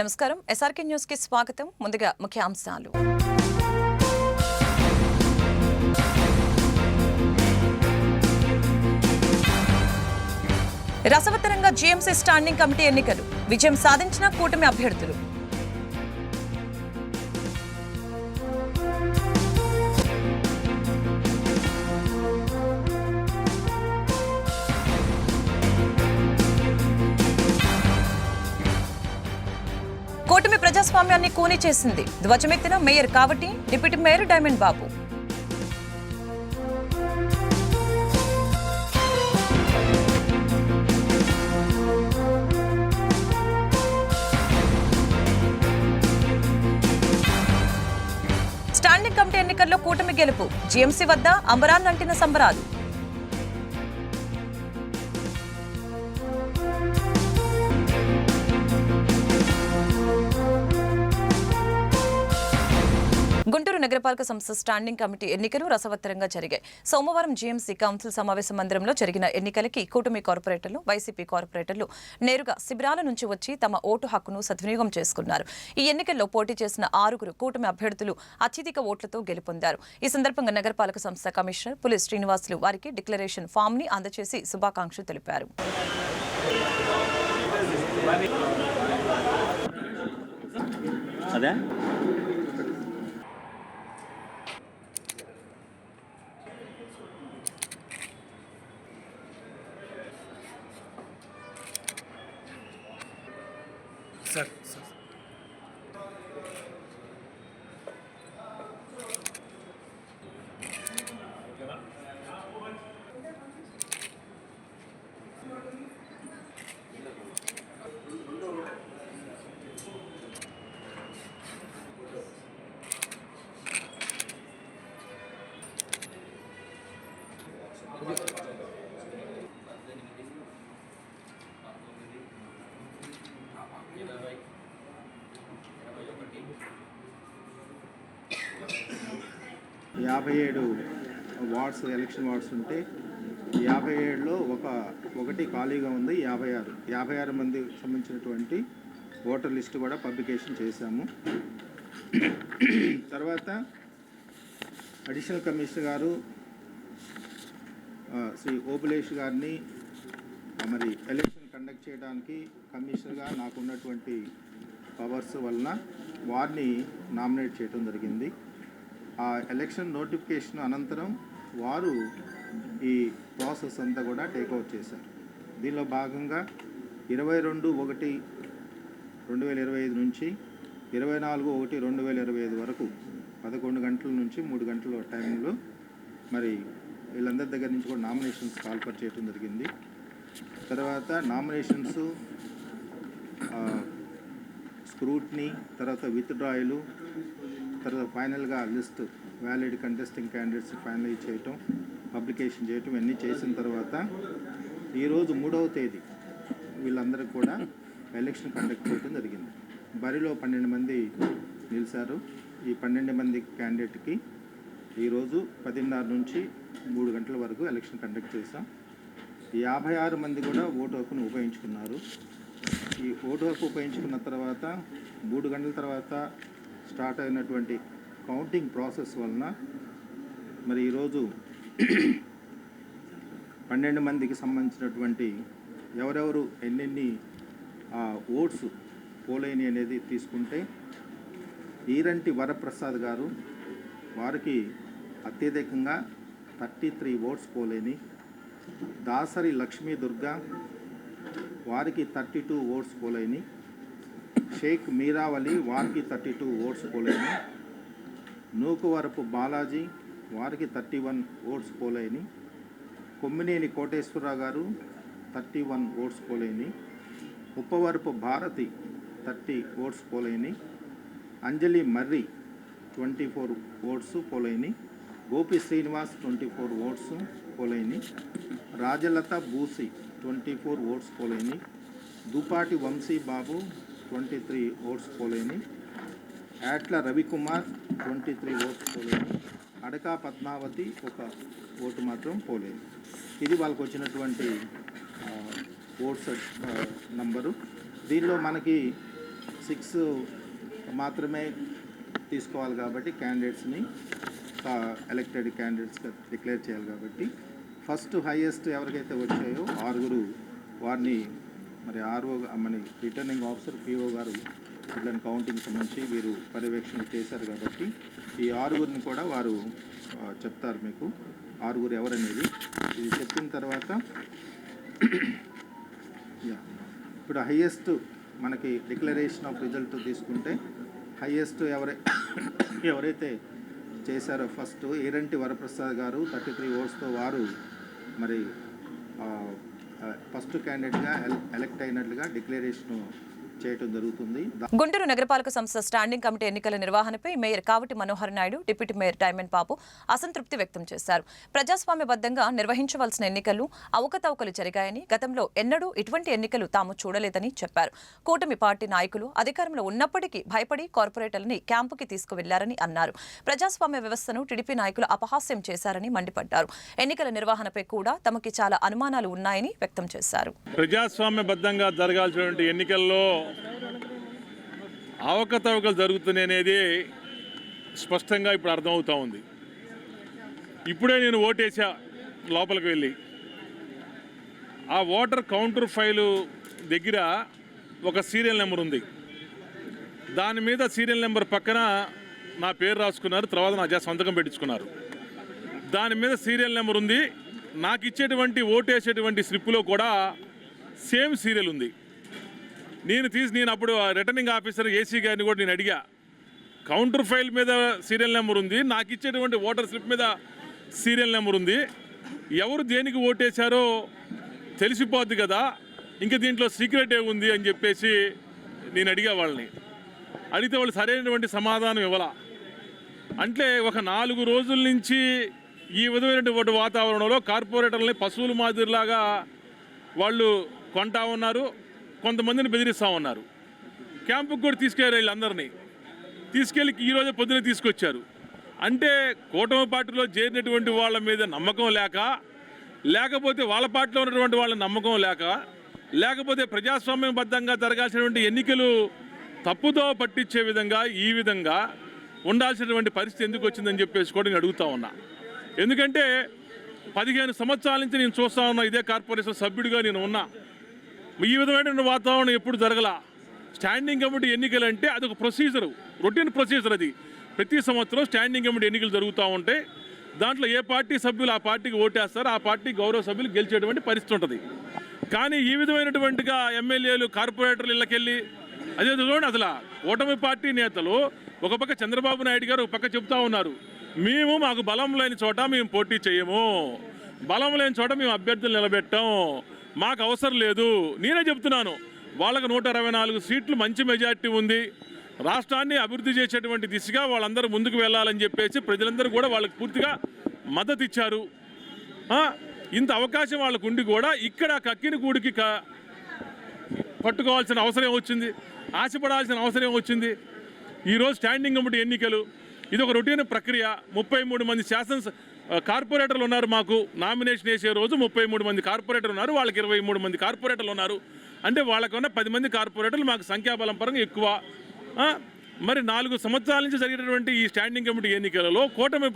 నమస్కారం. ఎస్ఆర్కే న్యూస్కి స్వాగతం. ముందుగా ముఖ్యాంశాలు. రసవత్తరంగా జీఎంసీ స్టాండింగ్ కమిటీ ఎన్నికలు. విజయం సాధించిన కూటమి అభ్యర్థులు. ప్రజాస్వామ్యాన్ని కూని చేసింది. ధ్వజమెత్తిన మేయర్ కాబట్టి deputy mayor Diamond Babu. Standing committee ఎన్నికల్లో కూటమి గెలుపు. జీఎంసీ వద్ద అంబరాన్నంటిన సంబరాలు. నగరపాలక సంస్థ స్టాండింగ్ కమిటీ ఎన్నికలు రసవత్తరంగా జరిగాయి. సోమవారం జీఎంసీ కౌన్సిల్ సమావేశ మందిరంలో జరిగిన ఎన్నికలకి కూటమి కార్పొరేటర్లు వైసీపీ కార్పొరేటర్లు నేరుగా శిబిరాల నుంచి వచ్చి తమ ఓటు హక్కును సద్వినియోగం చేసుకున్నారు. ఈ ఎన్నికల్లో పోటీ చేసిన ఆరుగురు కూటమి అభ్యర్థులు అత్యధిక ఓట్లతో గెలుపొందారు. ఈ సందర్భంగా నగరపాలక సంస్థ కమిషనర్ పులిస్ శ్రీనివాసులు వారికి డిక్లరేషన్ ఫామ్ని అందజేసి శుభాకాంక్షలు తెలిపారు. అదే? యాభై ఏడు వార్డ్స్ ఎలక్షన్ వార్డ్స్ ఉంటే యాభై ఏడులో ఒక ఒకటి ఖాళీగా ఉంది యాభై ఆరు. యాభై ఆరు మంది సంబంధించినటువంటి ఓటర్ లిస్ట్ కూడా పబ్లికేషన్ చేశాము. తర్వాత అడిషనల్ కమిషనర్ గారు శ్రీ ఓపులేష్ గారిని మరి ఎలక్షన్ కండక్ట్ చేయడానికి కమిషనర్గా నాకున్నటువంటి పవర్స్ వలన వారిని నామినేట్ చేయడం జరిగింది. ఆ ఎలక్షన్ నోటిఫికేషన్ అనంతరం వారు ఈ ప్రాసెస్ అంతా కూడా టేక్అవుట్ చేశారు. దీనిలో భాగంగా ఇరవై రెండు ఒకటి రెండు వేల ఇరవై ఐదు నుంచి ఇరవై నాలుగు ఒకటి రెండు వేల ఇరవై ఐదు వరకు పదకొండు గంటల నుంచి మూడు గంటల టైంలో మరి వీళ్ళందరి దగ్గర నుంచి కూడా నామినేషన్స్ కాల్పర్ చేయడం జరిగింది. తర్వాత నామినేషన్స్ స్క్రూట్నీ తర్వాత విత్డ్రాయలు తర్వాత ఫైనల్గా list valid contesting candidates finalize చేయటం పబ్లికేషన్ చేయటం ఇవన్నీ చేసిన తర్వాత ఈరోజు మూడవ తేదీ వీళ్ళందరికీ కూడా ఎలక్షన్ కండక్ట్ చేయడం జరిగింది. బరిలో పన్నెండు మంది నిలిచారు. ఈ పన్నెండు మంది క్యాండిడేట్కి ఈరోజు పదిన్నర నుంచి మూడు గంటల వరకు ఎలక్షన్ కండక్ట్ చేశాం. యాభై ఆరు మంది కూడా ఓటు హక్కును ఉపయోగించుకున్నారు. ఈ ఓటు హక్కు ఉపయోగించుకున్న తర్వాత మూడు గంటల తర్వాత స్టార్ట్ అయినటువంటి కౌంటింగ్ ప్రాసెస్ వలన మరి ఈరోజు పన్నెండు మందికి సంబంధించినటువంటి ఎవరెవరు ఎన్నెన్ని ఓట్స్ పోలేని అనేది తీసుకుంటే ఈరంటి వరప్రసాద్ గారు వారికి అత్యధికంగా థర్టీ త్రీ ఓట్స్ పోలేని దాసరి లక్ష్మీ దుర్గా వారికి థర్టీ టూ ఓట్స్ పోలేని షేక్ మీరావలి వారికి థర్టీ టూ ఓట్స్ పోలేని నూకువరపు బాలాజీ వారికి థర్టీ వన్ ఓట్స్ పోలేని కొమ్మినేని కోటేశ్వరరావు గారు థర్టీ వన్ ఓట్స్ పోలేని ఉప్పవరపు భారతి థర్టీ ఓట్స్ పోలేని Anjali Marri twenty four votes పోలేని Gopi Srinivas twenty four votes పోలేని Rajalatha Boosi twenty four votes పోలేని Dupati Vamsi Babu twenty three votes పోలేని Yatla Ravikumar twenty three votes పోలేని అడకా పద్మావతి ఒక vote మాత్రం పోలేదు. ఇది వాళ్ళకు వచ్చినటువంటి ఓట్స్ నంబరు. దీనిలో మనకి సిక్స్ మాత్రమే తీసుకోవాలి కాబట్టి క్యాండిడేట్స్ని ఎలక్టెడ్ క్యాండిడేట్స్గా డిక్లేర్ చేయాలి కాబట్టి. ఫస్ట్ హైయెస్ట్ ఎవరికైతే వచ్చాయో ఆరుగురు వారిని మరి ఆర్ఓ మన రిటర్నింగ్ ఆఫీసర్ పిఓ గారు వీళ్ళని కౌంటింగ్ సంబంధించి వీరు పర్యవేక్షణ చేశారు కాబట్టి ఈ ఆరుగురిని కూడా వారు చెప్తారు మీకు. ఆరుగురు ఎవరనేది. ఇది చెప్పిన తర్వాత యా. ఇప్పుడు హయ్యెస్ట్ మనకి డిక్లరేషన్ ఆఫ్ రిజల్ట్ తీసుకుంటే హయ్యెస్ట్ ఎవరై ఎవరైతే చేశారో ఫస్ట్ ఏరంటి వరప్రసాద్ గారు థర్టీ త్రీ ఓట్స్తో వారు మరి ఫస్ట్ క్యాండిడేట్గా ఎలెక్ట్ అయినట్లుగా డిక్లరేషన్ చేయటం జరుగుతుంది. గుంటూరు నగరపాలక సంస్థ స్టాండింగ్ కమిటీ ఎన్నికల నిర్వహణపై mayor Kavati Manohar Naidu deputy mayor Diamond Babu అసంతృప్తి వ్యక్తం చేశారు. ప్రజాస్వామ్యబద్ధంగా నిర్వహించవలసిన ఎన్నికలు అవకతవకలు జరిగాయని గతంలో ఎన్నడూ ఇటువంటి ఎన్నికలు తాము చూడలేదని చెప్పారు. కూటమి పార్టీ నాయకులు అధికారంలో ఉన్నప్పటికీ భయపడి కార్పొరేటర్లని క్యాంపుకి తీసుకువెళ్ళారని అన్నారు. ప్రజాస్వామ్య వ్యవస్థను టీడీపీ నాయకులు అపహాస్యం చేశారని మండిపడ్డారు. ఎన్నికల నిర్వహణపై కూడా తమకి చాలా అనుమానాలు ఉన్నాయని వ్యక్తం చేశారు. ప్రజాస్వామ్యబద్ధంగా జరగాల్సినటువంటి ఎన్నికల్లో అవకతవకలు జరుగుతున్నాయి అనేది స్పష్టంగా ఇప్పుడు అర్థమవుతూ ఉంది. ఇప్పుడే నేను ఓటేసా లోపలికి వెళ్ళి. ఆ ఓటర్ కౌంటర్ ఫైలు దగ్గర ఒక సీరియల్ నెంబర్ ఉంది. దాని మీద సీరియల్ నెంబర్ పక్కన నా పేరు రాసుకున్నారు తర్వాత నా చేత సంతకం పెట్టించుకున్నారు. దాని మీద సీరియల్ నెంబర్ ఉంది. నాకు ఇచ్చేటువంటి ఓటు వేసేటువంటి స్లిప్లో కూడా సేమ్ సీరియల్ ఉంది. నేను తీసి నేను అప్పుడు ఆ రిటర్నింగ్ ఆఫీసర్ ఏసీ గారిని కూడా నేను అడిగా కౌంటర్ ఫైల్ మీద సీరియల్ నెంబర్ ఉంది నాకు ఇచ్చేటువంటి ఓటర్ స్లిప్ మీద సీరియల్ నెంబర్ ఉంది. ఎవరు దేనికి ఓటేశారో తెలిసిపోద్ది కదా ఇంకా దీంట్లో సీక్రెట్ ఏ ఉంది అని చెప్పేసి నేను అడిగా వాళ్ళని. అడిగితే వాళ్ళు సరైనటువంటి సమాధానం ఇవ్వాల? అంటే ఒక నాలుగు రోజుల నుంచి ఈ విధమైనటువంటి వాతావరణంలో కార్పొరేటర్లని పశువుల మాదిరిలాగా వాళ్ళు కొంటా ఉన్నారు. కొంతమందిని బెదిరిస్తూ ఉన్నారు. క్యాంపుకు కూడా తీసుకెళ్ళారు వీళ్ళందరినీ. తీసుకెళ్ళి ఈరోజు పొద్దున తీసుకొచ్చారు. అంటే కూటమి పార్టీలో చేరినటువంటి వాళ్ళ మీద నమ్మకం లేక లేకపోతే వాళ్ళ పార్టీలో ఉన్నటువంటి వాళ్ళ నమ్మకం లేక లేకపోతే ప్రజాస్వామ్యబద్ధంగా జరగాల్సినటువంటి ఎన్నికలు తప్పుదో పట్టించే విధంగా ఈ విధంగా ఉండాల్సినటువంటి పరిస్థితి ఎందుకు వచ్చిందని చెప్పేసి కూడా నేను అడుగుతా ఉన్నా. ఎందుకంటే పదిహేను సంవత్సరాల నుంచి నేను చూస్తా ఉన్నా ఇదే కార్పొరేషన్ సభ్యుడిగా నేను ఉన్నా. ఈ విధమైన వాతావరణం ఎప్పుడు జరగల? స్టాండింగ్ కమిటీ ఎన్నికలు అంటే అదొక ప్రొసీజర్ రొటీన్ ప్రొసీజర్ అది. ప్రతి సంవత్సరం స్టాండింగ్ కమిటీ ఎన్నికలు జరుగుతూ ఉంటాయి దాంట్లో ఏ పార్టీ సభ్యులు ఆ పార్టీకి ఓటేస్తారు ఆ పార్టీ గౌరవ సభ్యులు గెలిచేటువంటి పరిస్థితి ఉంటుంది. కానీ ఈ విధమైనటువంటిగా ఎమ్మెల్యేలు కార్పొరేటర్లు ఇళ్ళకెళ్ళి అదే చూడండి అసలు ఓటమి పార్టీ నేతలు ఒక పక్క చంద్రబాబు నాయుడు గారు ఒక పక్క చెప్తా ఉన్నారు మేము మాకు బలం లేని చోట మేము పోటీ చేయము. బలం లేని చోట మేము అభ్యర్థులు నిలబెట్టాం. మాకు అవసరం లేదు. నేనే చెప్తున్నాను. వాళ్ళకి నూట అరవై నాలుగు సీట్లు మంచి మెజార్టీ ఉంది. రాష్ట్రాన్ని అభివృద్ధి చేసేటువంటి దిశగా వాళ్ళందరూ ముందుకు వెళ్ళాలని చెప్పేసి ప్రజలందరూ కూడా వాళ్ళకి పూర్తిగా మద్దతు ఇచ్చారు ఇంత అవకాశం వాళ్ళకు ఉండి కూడా ఇక్కడ కక్కిన కూడికి క పట్టుకోవాల్సిన అవసరం వచ్చింది ఆశపడాల్సిన అవసరం వచ్చింది ఈరోజు స్టాండింగ్ కమిటీ ఎన్నికలు. ఇది ఒక రొటీన్ ప్రక్రియ. ముప్పై మూడు మంది శాసన కార్పొరేటర్లు ఉన్నారు మాకు. నామినేషన్ వేసే రోజు ముప్పై మూడు మంది కార్పొరేటర్లు ఉన్నారు. వాళ్ళకి ఇరవై మూడు మంది కార్పొరేటర్లు ఉన్నారు. అంటే వాళ్ళకన్నా పది మంది కార్పొరేటర్లు మాకు సంఖ్యాబలం పరంగా ఎక్కువ. మరి నాలుగు సంవత్సరాల నుంచి జరిగినటువంటి ఈ స్టాండింగ్ కమిటీ ఎన్నికలలో కూటమి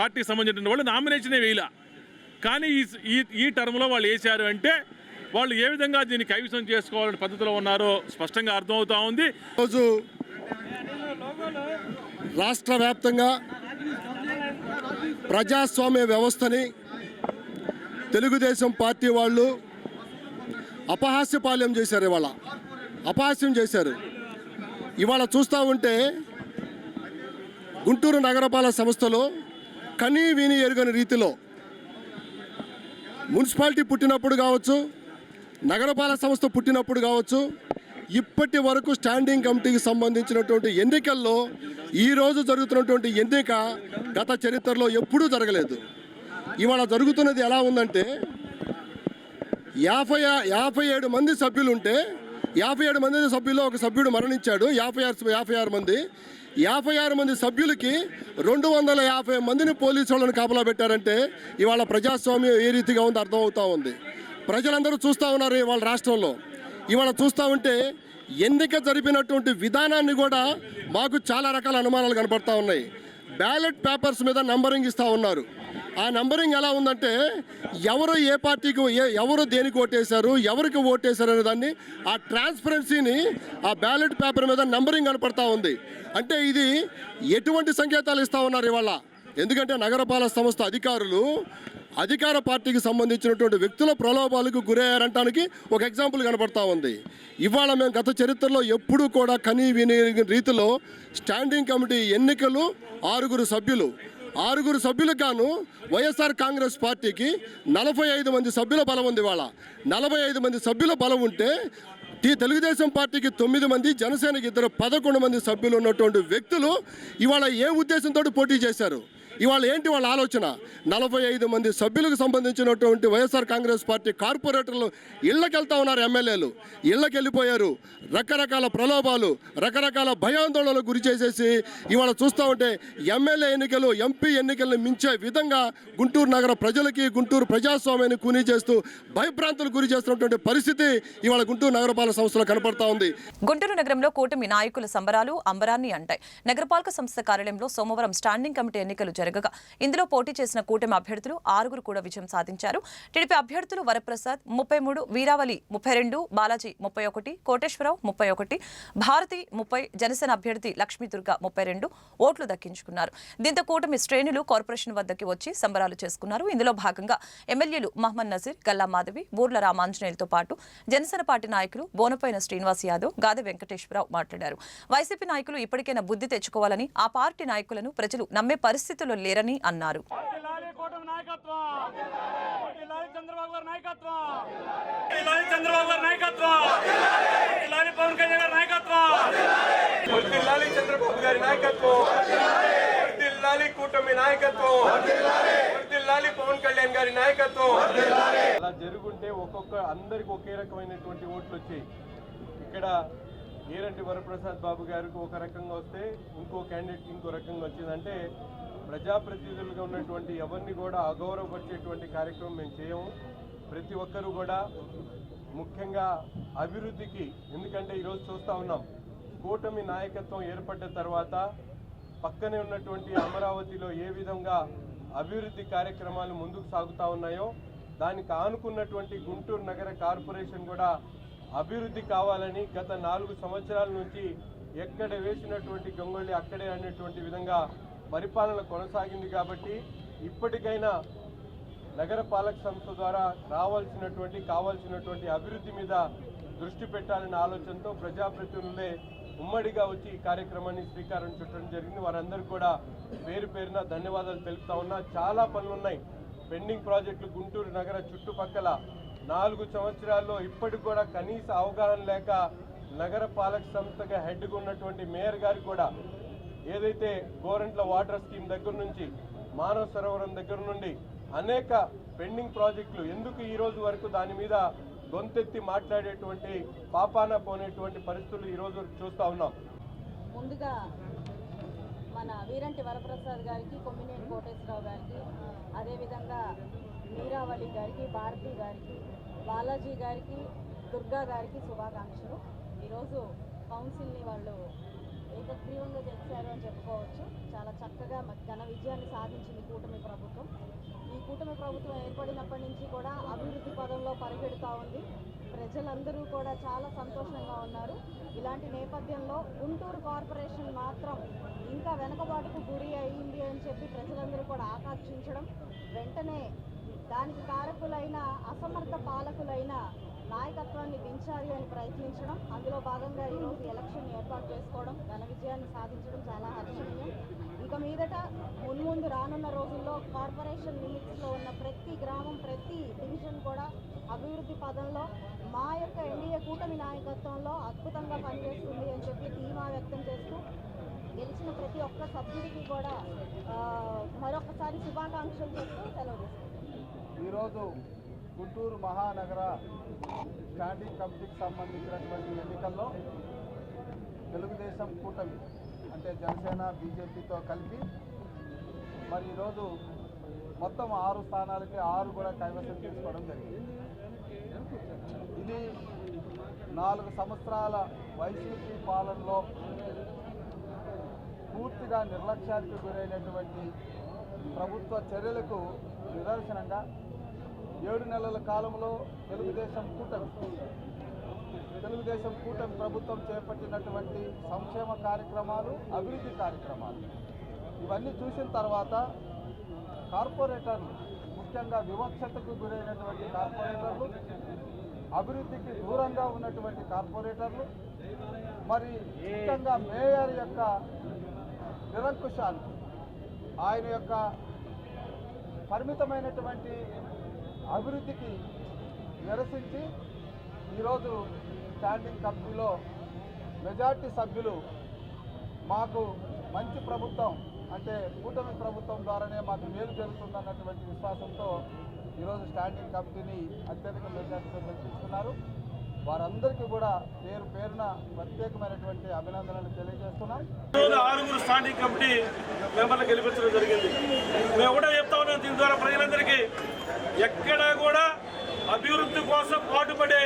పార్టీకి సంబంధించిన వాళ్ళు నామినేషనే వేయలా. కానీ ఈ ఈ ఈ టర్మ్లో వాళ్ళు వేశారు అంటే వాళ్ళు ఏ విధంగా దీన్ని కైవసం చేసుకోవాలనే పద్ధతిలో ఉన్నారో స్పష్టంగా అర్థమవుతా ఉంది. రోజు రాష్ట్ర వ్యాప్తంగా ప్రజాస్వామ్య వ్యవస్థని తెలుగుదేశం పార్టీ వాళ్ళు అపహాస్యపాలెం చేశారు ఇవాళ. అపహాస్యం చేశారు. ఇవాళ చూస్తూ ఉంటే గుంటూరు నగరపాలక సంస్థలో కనీ విని ఎరుగని రీతిలో మున్సిపాలిటీ పుట్టినప్పుడు కావచ్చు నగరపాలక సంస్థ పుట్టినప్పుడు కావచ్చు ఇప్పటి వరకు స్టాండింగ్ కమిటీకి సంబంధించినటువంటి ఎన్నికల్లో ఈ రోజు జరుగుతున్నటువంటి ఎన్నిక గత చరిత్రలో ఎప్పుడూ జరగలేదు. ఇవాళ జరుగుతున్నది ఎలా ఉందంటే యాభై యాభై ఏడు మంది సభ్యులు ఉంటే యాభై ఏడు మంది సభ్యుల్లో ఒక సభ్యుడు మరణించాడు. యాభై ఆరు యాభై ఆరు మంది. యాభై ఆరు మంది సభ్యులకి రెండు వందల యాభై మందిని పోలీసు వాళ్ళని కాపలా పెట్టారంటే ఇవాళ ప్రజాస్వామ్యం ఏ రీతిగా ఉందో అర్థమవుతూ ఉంది. ప్రజలందరూ చూస్తూ ఉన్నారు ఇవాళ రాష్ట్రంలో. ఇవాళ చూస్తూ ఉంటే ఎన్నిక జరిపినటువంటి విధానాన్ని కూడా మాకు చాలా రకాల అనుమానాలు కనపడతా ఉన్నాయి. బ్యాలెట్ పేపర్స్ మీద నంబరింగ్ ఇస్తూ ఉన్నారు. ఆ నంబరింగ్ ఎలా ఉందంటే ఎవరు ఏ పార్టీకి ఎవరు దేనికి ఓటేశారు ఎవరికి ఓటేశారు అనే దాన్ని ఆ ట్రాన్స్పరెన్సీని ఆ బ్యాలెట్ పేపర్ మీద నంబరింగ్ కనపడతా ఉంది. అంటే ఇది ఎటువంటి సంకేతాలు ఇస్తా ఉన్నారు ఇవాళ? ఎందుకంటే నగరపాలక సంస్థ అధికారులు అధికార పార్టీకి సంబంధించినటువంటి వ్యక్తుల ప్రలోభాలకు గురయ్యారంటానికి ఒక ఎగ్జాంపుల్ కనపడతా ఉంది. ఇవాళ మేము గత చరిత్రలో ఎప్పుడూ కూడా కనీ విని రీతిలో స్టాండింగ్ కమిటీ ఎన్నికలు ఆరుగురు సభ్యులు. ఆరుగురు సభ్యులకు గాను వైఎస్ఆర్ కాంగ్రెస్ పార్టీకి నలభై ఐదు మంది సభ్యుల బలం ఉంది ఇవాళ. నలభై ఐదు మంది సభ్యుల బలం ఉంటే ఈ తెలుగుదేశం పార్టీకి తొమ్మిది మంది జనసేనకి ఇద్దరు పదకొండు మంది సభ్యులు ఉన్నటువంటి వ్యక్తులు ఇవాళ ఏ ఉద్దేశంతో పోటీ చేశారు? ఇవాళ ఏంటి వాళ్ళ ఆలోచన? నలభై ఐదు మంది సభ్యులకు సంబంధించినటువంటి వైఎస్ఆర్ కాంగ్రెస్ పార్టీ కార్పొరేటర్లు ఇళ్ళకెళ్తా ఉన్నారు ఎమ్మెల్యేలు. ఇళ్ళకి వెళ్ళిపోయారు రకరకాల ప్రలోభాలు రకరకాల భయాందోళనలకు గురి చేసేసి ఇవాళ చూస్తూ ఉంటే ఎమ్మెల్యే ఎన్నికలు ఎంపీ ఎన్నికలను మించే విధంగా గుంటూరు నగర ప్రజలకి గుంటూరు ప్రజాస్వామ్యాన్ని కూనీ చేస్తూ భయభ్రాంతులకు గురి చేస్తున్నటువంటి పరిస్థితి ఇవాళ గుంటూరు నగరపాలక సంస్థలో కనపడతా ఉంది. గుంటూరు నగరంలో కూటమి నాయకుల సంబరాలు అంబరాన్ని అంటాయి. నగరపాలక సంస్థ కార్యాలయంలో సోమవారం స్టాండింగ్ కమిటీ ఎన్నికలు జరగగా. ఇందులో పోటీ చేసిన కూటమి అభ్యర్థులు ఆరుగురు కూడా విజయం సాధించారు. టీడీపీ అభ్యర్థులు వరప్రసాద్ ముప్పై మూడు వీరావళి ముప్పై రెండు బాలాజీ ముప్పై ఒకటి కోటేశ్వరరావు ముప్పై ఒకటి భారతి ముప్పై జనసేన అభ్యర్థి లక్ష్మీ దుర్గ ముప్పై రెండు ఓట్లు దక్కించుకున్నారు. దీంతో కూటమి శ్రేణులు కార్పొరేషన్ వద్దకి వచ్చి సంబరాలు చేసుకున్నారు. ఇందులో భాగంగా ఎమ్మెల్యేలు మహమ్మద్ నజీర్ గల్లా మాధవి బూర్ల రామాంజనేయులతో పాటు జనసేన పార్టీ నాయకులు బోనపైన శ్రీనివాస్ యాదవ్ గాదె వెంకటేశ్వరరావు మాట్లాడారు. వైసీపీ నాయకులు ఇప్పటికైనా బుద్ధి తెచ్చుకోవాలని ఆ పార్టీ నాయకులను ప్రజలు నమ్మే పరిస్థితుల్లో లేరని అన్నారు. చంద్రబాబు గారి నాయకత్వం! చంద్రబాబు గారి వర్దిల్లాలి కూటమి నాయకత్వం! వర్దిల్లాలి పవన్ కళ్యాణ్ గారి నాయకత్వం! అలా జరుగుంటే ఒక్కొక్క అందరికి ఒకే రకమైనటువంటి ఓట్లు వచ్చాయి. ఇక్కడ ఈరంటి వరప్రసాద్ బాబు గారికి ఒక రకంగా వస్తే ఇంకో క్యాండిడేట్ ఇంకో రకంగా వచ్చిందంటే ప్రజాప్రతినిధులుగా ఉన్నటువంటి ఎవరిని కూడా అగౌరవపరిచేటువంటి కార్యక్రమం మేము చేయము. ప్రతి ఒక్కరూ కూడా ముఖ్యంగా అభివృద్ధికి ఎందుకంటే ఈరోజు చూస్తూ ఉన్నాం కూటమి నాయకత్వం ఏర్పడ్డ తర్వాత పక్కనే ఉన్నటువంటి అమరావతిలో ఏ విధంగా అభివృద్ధి కార్యక్రమాలు ముందుకు సాగుతూ ఉన్నాయో దానికి ఆనుకున్నటువంటి గుంటూరు నగర కార్పొరేషన్ కూడా అభివృద్ధి కావాలని గత నాలుగు సంవత్సరాల నుంచి ఎక్కడ వేసినటువంటి గంగొల్లి అక్కడే అనేటువంటి విధంగా పరిపాలన కొనసాగింది కాబట్టి ఇప్పటికైనా నగర పాలక సంస్థ ద్వారా రావాల్సినటువంటి కావాల్సినటువంటి అభివృద్ధి మీద దృష్టి పెట్టాలనే ఆలోచనతో ప్రజాప్రతినిధులే ఉమ్మడిగా వచ్చి ఈ కార్యక్రమాన్ని శ్రీకారం చుట్టడం జరిగింది. వారందరికీ కూడా పేరు పేరున ధన్యవాదాలు తెలుపుతా ఉన్నా. చాలా పనులున్నాయి. పెండింగ్ ప్రాజెక్టులు గుంటూరు నగర చుట్టుపక్కల నాలుగు సంవత్సరాల్లో ఇప్పటికి కూడా కనీస అవగాహన లేక నగర పాలక సంస్థగా హెడ్గా ఉన్నటువంటి మేయర్ గారికి కూడా ఏదైతే గోరంట్ల వాటర్ స్కీమ్ దగ్గర నుంచి మానవ సరోవరం దగ్గర నుండి అనేక పెండింగ్ ప్రాజెక్టులు ఎందుకు ఈ రోజు వరకు దాని మీద గొంతెత్తి మాట్లాడేటువంటి పాపాన పోనేటువంటి పరిస్థితులు ఈ రోజు చూస్తా ఉన్నాం. ముందుగా మన వీరంటి వరప్రసాద్ గారికి కొమ్మినేని కోటేశ్వరరావు గారికి అదేవిధంగా మీరావళి గారికి భారతి గారికి బాలాజీ గారికి దుర్గా గారికి శుభాకాంక్షలు. ఈరోజు కౌన్సిల్ని వాళ్ళు ఏకగ్రీవంగా గెలిచారు అని చెప్పుకోవచ్చు. చాలా చక్కగా ఘన విజయాన్ని సాధించింది కూటమి ప్రభుత్వం. ఈ కూటమి ప్రభుత్వం ఏర్పడినప్పటి నుంచి కూడా అభివృద్ధి పదంలో పరిగెడుతూ ఉంది. ప్రజలందరూ కూడా చాలా సంతోషంగా ఉన్నారు. ఇలాంటి నేపథ్యంలో గుంటూరు కార్పొరేషన్ మాత్రం ఇంకా వెనకబాటుకు గురి అయింది అని చెప్పి ప్రజలందరూ కూడా ఆకాంక్షించడం వెంటనే దానికి కారకులైన అసమర్థ పాలకులైన నాయకత్వాన్ని దించాలి అని ప్రయత్నించడం అందులో భాగంగా ఈరోజు ఎలక్షన్ ఏర్పాటు చేసుకోవడం ఘన విజయాన్ని సాధించడం చాలా హర్షణీయం. ఇక మీదట మున్ముందు రానున్న రోజుల్లో కార్పొరేషన్ లిమిట్స్లో ఉన్న ప్రతి గ్రామం ప్రతి డివిజన్ కూడా అభివృద్ధి పదంలో మా యొక్క ఎన్డీఏ కూటమి నాయకత్వంలో అద్భుతంగా పనిచేస్తుంది అని చెప్పి ధీమా వ్యక్తం చేస్తూ గెలిచిన ప్రతి ఒక్క సభ్యుడికి కూడా మరొకసారి శుభాకాంక్షలు చెప్తూ సెలవు ఈరోజు గుంటూరు మహానగర స్టాండింగ్ కమిటీకి సంబంధించినటువంటి ఎన్నికల్లో తెలుగుదేశం కూటమి అంటే జనసేన బీజేపీతో కలిపి మరి ఈరోజు మొత్తం ఆరు స్థానాలకి ఆరు కూడా కైవసం చేసుకోవడం జరిగింది. ఇది నాలుగు సంవత్సరాల వైసీపీ పాలనలో పూర్తిగా నిర్లక్ష్యానికి గురైనటువంటి ప్రభుత్వ చర్యలకు నిదర్శనంగా ఏడు నెలల కాలంలో తెలుగుదేశం కూటమి తెలుగుదేశం కూటమి ప్రభుత్వం చేపట్టినటువంటి సంక్షేమ కార్యక్రమాలు అభివృద్ధి కార్యక్రమాలు. ఇవన్నీ చూసిన తర్వాత కార్పొరేటర్లు ముఖ్యంగా వివక్షతకు గురైనటువంటి కార్పొరేటర్లు అభివృద్ధికి దూరంగా ఉన్నటువంటి కార్పొరేటర్లు మరి ముఖ్యంగా మేయర్ యొక్క నిరంకుశాలు ఆయన యొక్క పరిమితమైనటువంటి అభివృద్ధికి నిరసించి ఈరోజు స్టాండింగ్ కమిటీలో మెజార్టీ సభ్యులు మాకు మంచి ప్రభుత్వం అంటే కూటమి ప్రభుత్వం ద్వారానే మాకు మేలు జరుగుతుందన్నటువంటి విశ్వాసంతో ఈరోజు స్టాండింగ్ కమిటీని అత్యధిక మెజార్టీతో గెలిపిస్తున్నారు వారందరికీ కూడా పేరు పేరున ప్రత్యేకమైనటువంటి అభినందనలు తెలియజేస్తున్నాం ఆరుగురు స్టాండింగ్ కమిటీ మెంబర్లు గెలిపించడం జరిగింది. మేము కూడా చెప్తా ఉన్నాం దీని ద్వారా ప్రజలందరికీ. ఎక్కడా కూడా అభివృద్ధి కోసం పాటుపడే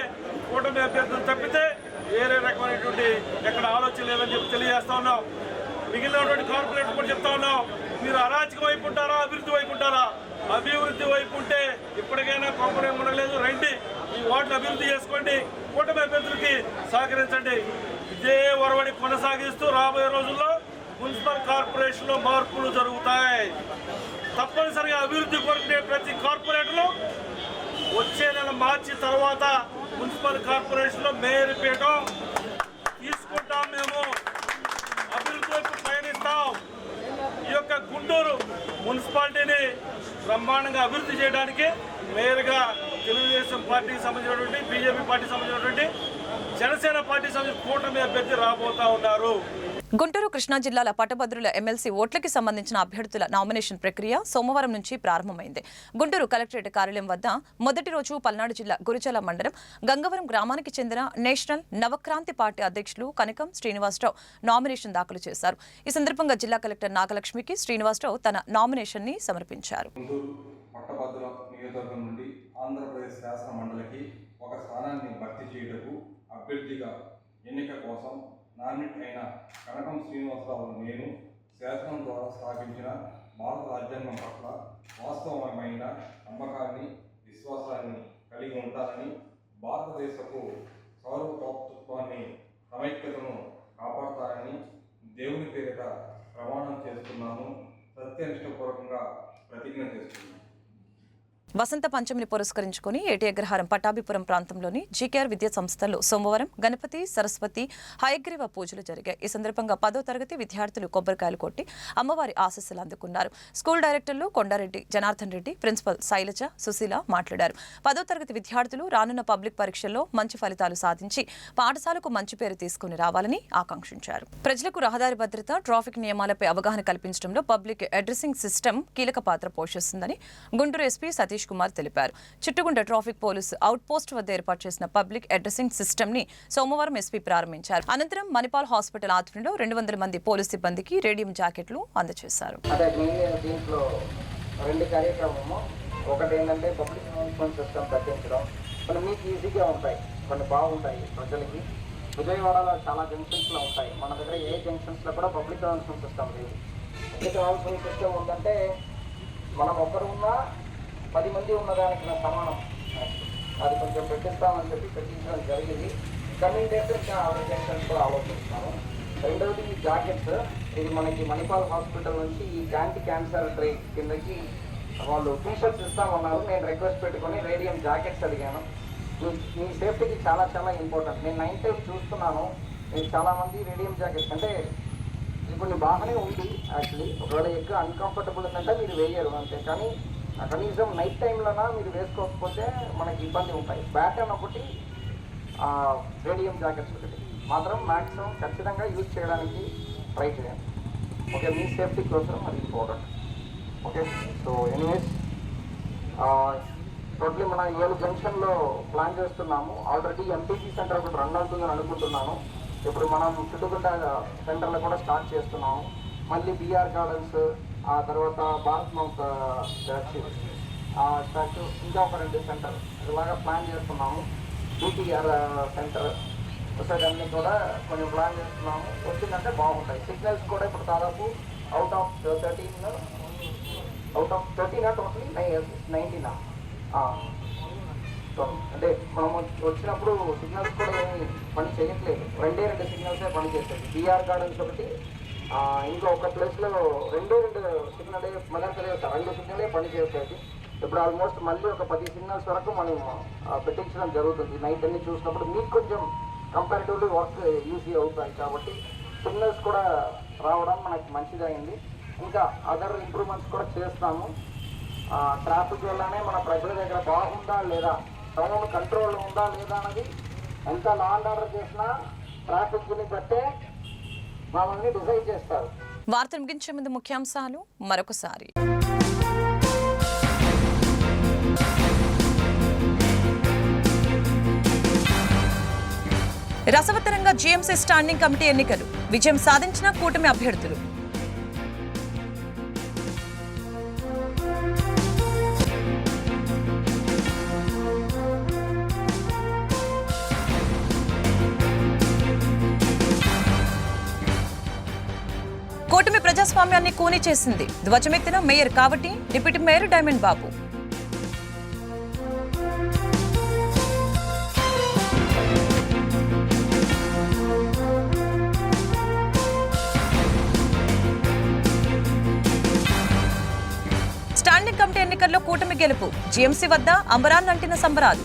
కూటమి అభ్యర్థులు తప్పితే వేరే రకమైనటువంటి ఎక్కడ ఆలోచన లేదని చెప్పి తెలియజేస్తా ఉన్నాం. మిగిలినటువంటి కార్పొరేట్ కూడా చెప్తా ఉన్నాం. మీరు అరాచక వైపు ఉంటారా అభివృద్ధి వైపు ఉంటారా? అభివృద్ధి వైపు ఉంటే ఇప్పటికైనా కొంపరేం ఉండలేదు. రండి. ఈ ఓట్లు అభివృద్ధి చేసుకోండి కూటమి అభ్యర్థులకి సహకరించండి. ఇదే ఒరవడి కొనసాగిస్తూ రాబోయే రోజుల్లో మున్సిపల్ కార్పొరేషన్లో మార్పులు జరుగుతాయి. తప్పనిసరిగా అభివృద్ధి కోరుకునే ప్రతి కార్పొరేటర్లు వచ్చే నెల మార్చి తర్వాత మున్సిపల్ కార్పొరేషన్లో మేయర్ పీఠం తీసుకుంటాం మేము. అభివృద్ధి వైపు పయనిస్తాం. ఈ యొక్క గుంటూరు మున్సిపాలిటీని బ్రహ్మాండంగా అభివృద్ధి చేయడానికి మేయర్గా తెలుగుదేశం పార్టీకి సంబంధించినటువంటి బీజేపీ పార్టీకి సంబంధించినటువంటి జనసేన పార్టీకి సంబంధించిన కూటమి అభ్యర్థి రాబోతా ఉన్నారు. గుంటూరు కృష్ణా జిల్లాల పట్టభద్రుల ఎమ్మెల్సీ ఓట్లకి సంబంధించిన అభ్యర్థుల నామినేషన్ ప్రక్రియ సోమవారం నుంచి ప్రారంభమైంది. గుంటూరు కలెక్టరేట్ కార్యాలయం వద్ద మొదటి రోజు పల్నాడు జిల్లా గురుచల మండలం గంగవరం గ్రామానికి చెందిన నేషనల్ నవక్రాంతి పార్టీ అధ్యక్షులు కనకం శ్రీనివాసరావు నామినేషన్ దాఖలు చేశారు. ఈ సందర్భంగా జిల్లా కలెక్టర్ నాగలక్ష్మికి శ్రీనివాసరావు తన నామినేషన్ని సమర్పించారు. గుంటూరు పట్టభద్రుల నియోజకవర్గం నుండి ఆంధ్రప్రదేశ్ శాసన మండలికి ఒక స్థానాన్ని భర్తీ చేయుటకు అభ్యర్థిగా ఎన్నిక కోసం నామినేట్ అయిన కనకం శ్రీనివాసరావు నేను శాసనం ద్వారా స్థాపించిన భారత రాజ్యాంగం పట్ల వాస్తవమైన నమ్మకాన్ని విశ్వాసాన్ని కలిగి ఉంటానని భారతదేశపు సార్వభౌమత్వాన్ని సమైక్యతను కాపాడతానని దేవుని పేరిట ప్రమాణం చేస్తున్నాను. సత్యనిష్టపూర్వకంగా ప్రతిజ్ఞ చేస్తున్నాను. వసంత పంచమిని పురస్కరించుకుని ఏటి అగ్రహారం పట్టాభిపురం ప్రాంతంలోని జీకేఆర్ విద్యా సంస్థల్లో సోమవారం గణపతి సరస్వతి హయగ్రీవ పూజలు జరిగాయి. ఈ సందర్భంగా పదో తరగతి విద్యార్థులు కొబ్బరికాయలు కొట్టి అమ్మవారి ఆశస్సులు అందుకున్నారు. స్కూల్ డైరెక్టర్లు కొండారెడ్డి జనార్దన్ రెడ్డి ప్రిన్సిపల్ శైలజ సుశీల మాట్లాడారు. పదో తరగతి విద్యార్థులు రానున్న పబ్లిక్ పరీక్షల్లో మంచి ఫలితాలు సాధించి పాఠశాలకు మంచి పేరు తీసుకుని రావాలని ఆకాంక్షించారు. ప్రజలకు రహదారి భద్రత ట్రాఫిక్ నియమాలపై అవగాహన కల్పించడంలో పబ్లిక్ అడ్రసింగ్ సిస్టమ్ కీలక పాత్ర పోషిస్తుందని గుంటూరు ఎస్పీ సతీష్ కుమార్ తెలిపారు. Chittugunda traffic police outpost వద్ద ఏర్పాటు చేసిన పబ్లిక్ అడ్రసింగ్ సిస్టమ్ని సోమవారం ఎస్పీ ప్రారంభించారు. అనంతరం మణిపాల్ హాస్పిటల్ ఆధ్వర్యంలో రెండు వందల మంది పోలీసు సిబ్బందికి రేడియం జాకెట్లు అందజేశారు. రెండు కార్యక్రమము. ఒకటి ఏంటంటే పబ్లిక్ అనౌన్స్మెంట్ సిస్టమ్ తగ్గించడం. కొన్ని మీకు ఈజీగా ఉంటాయి. కొన్ని బాగుంటాయి ప్రజలకి. విజయవాడలో చాలా జంక్షన్స్లో ఉంటాయి. మన దగ్గర ఏ జంక్షన్స్లో కూడా పబ్లిక్ అనౌన్స్మెంట్ సిస్టమ్ లేదు. పబ్లిక్ అనౌన్స్మెంట్ సిస్టమ్ ఉందంటే మనం ఒక్కరు ఉన్నా పది మంది ఉన్నదానికి నా సమానం. అది కొంచెం పెట్టిస్తామని చెప్పి పెట్టించడం జరిగింది. కమింగ్ డేస్ ఆలోచించడానికి కూడా ఆలోచిస్తాను రెండవది ఈ జాకెట్స్ ఇది మనకి మణిపాల్ హాస్పిటల్ నుంచి ఈ యాంటీ క్యాన్సర్ ట్రై కిందకి వాళ్ళు టీ షర్ట్స్ ఇస్తామన్నారు. నేను రిక్వెస్ట్ పెట్టుకొని రేడియం జాకెట్స్ అడిగాను. మీ- సేఫ్టీకి చాలా చాలా ఇంపార్టెంట్. నేను నైన్ టైం చూస్తున్నాను. నేను చాలామంది రేడియం జాకెట్స్ అంటే ఇప్పుడు బాగానే ఉంది యాక్చువల్లీ. ఒకవేళ ఎక్కువ అన్కంఫర్టబుల్ ఉందంటే మీరు వేయరు అంతే. కానీ కనీసం నైట్ టైంలోనా మీరు వేసుకోకపోతే మనకి ఇబ్బంది ఉంటాయి. బ్యాటన్ ఒకటి రేడియం జాకెట్స్ ఒకటి. మాత్రం మ్యాక్సిమం ఖచ్చితంగా యూజ్ చేయడానికి ట్రై చేయండి. ఓకే మీ సేఫ్టీ కోసం అది important okay so anyways totally మన ఏడు జంక్షన్లో ప్లాన్ చేస్తున్నాము. ఆల్రెడీ ఎంపీసీ సెంటర్ ఒకటి రన్ అవుతుందని అనుకుంటున్నాను. ఇప్పుడు మనం చుట్టుకుంట సెంటర్లో కూడా స్టార్ట్ చేస్తున్నాము. మళ్ళీ బీఆర్ గార్డెన్స్ ఆ తర్వాత భారత్ మౌంట్ స్టాచ్యూ ఆ స్టాచ్యూ ఇంకా ఒక రెండు సెంటర్ ఇలాగా ప్లాన్ చేస్తున్నాము. బీటీఆర్ సెంటర్ వచ్చేటన్నీ కూడా కొంచెం ప్లాన్ చేస్తున్నాము. వచ్చిందంటే బాగుంటాయి. సిగ్నల్స్ కూడా ఇప్పుడు దాదాపు out of thirteen out of థర్టీనా totally నైన్టీనా అంటే మనం వచ్చినప్పుడు సిగ్నల్స్ కూడా ఏమి పని చేయట్లేదు. రెండే రెండు సిగ్నల్సే పని చేసేది బీఆర్ గార్డెన్స్ ఒకటి ఇంకా ఒక ప్లేస్లో రెండు రెండు సిగ్నల్ మళ్ళీ రెండు సిగ్నలే పనిచేస్తాయి ఇప్పుడు ఆల్మోస్ట్ మళ్ళీ ఒక పది సిగ్నల్స్ వరకు మనం పెట్టించడం జరుగుతుంది. నైట్ అన్ని చూసినప్పుడు మీకు కొంచెం కంపారిటివ్లీ వర్క్ ఈజీ అవుతాయి కాబట్టి సిగ్నల్స్ కూడా రావడం మనకి మంచిదైంది. ఇంకా అదర్ ఇంప్రూవ్మెంట్స్ కూడా చేస్తాము. ట్రాఫిక్ వల్లనే మన ప్రజల దగ్గర బాగుందా లేదా టౌన్ కంట్రోల్ ఉందా లేదా అనేది ఎంత లాండ్ ఆర్డర్ చేసినా ట్రాఫిక్ని బట్టే మమ్మల్ని డిసైడ్ చేస్తారు. వార్త ముగించే ముందు ముఖ్యాంశాలు మరొకసారి. రసవత్తరంగా జీఎంసీ స్టాండింగ్ కమిటీ ఎన్నికలు. విజయం సాధించిన కూటమి అభ్యర్థులు. ప్రజాస్వామ్యాన్ని కూని చేసింది. ధ్వజమెత్తిన మేయర్ కాబట్టి deputy mayor Diamond Babu. Standing committee ఎన్నికల్లో కూటమి గెలుపు. జీఎంసీ వద్ద అంబరాన్నంటిన సంబరాలు.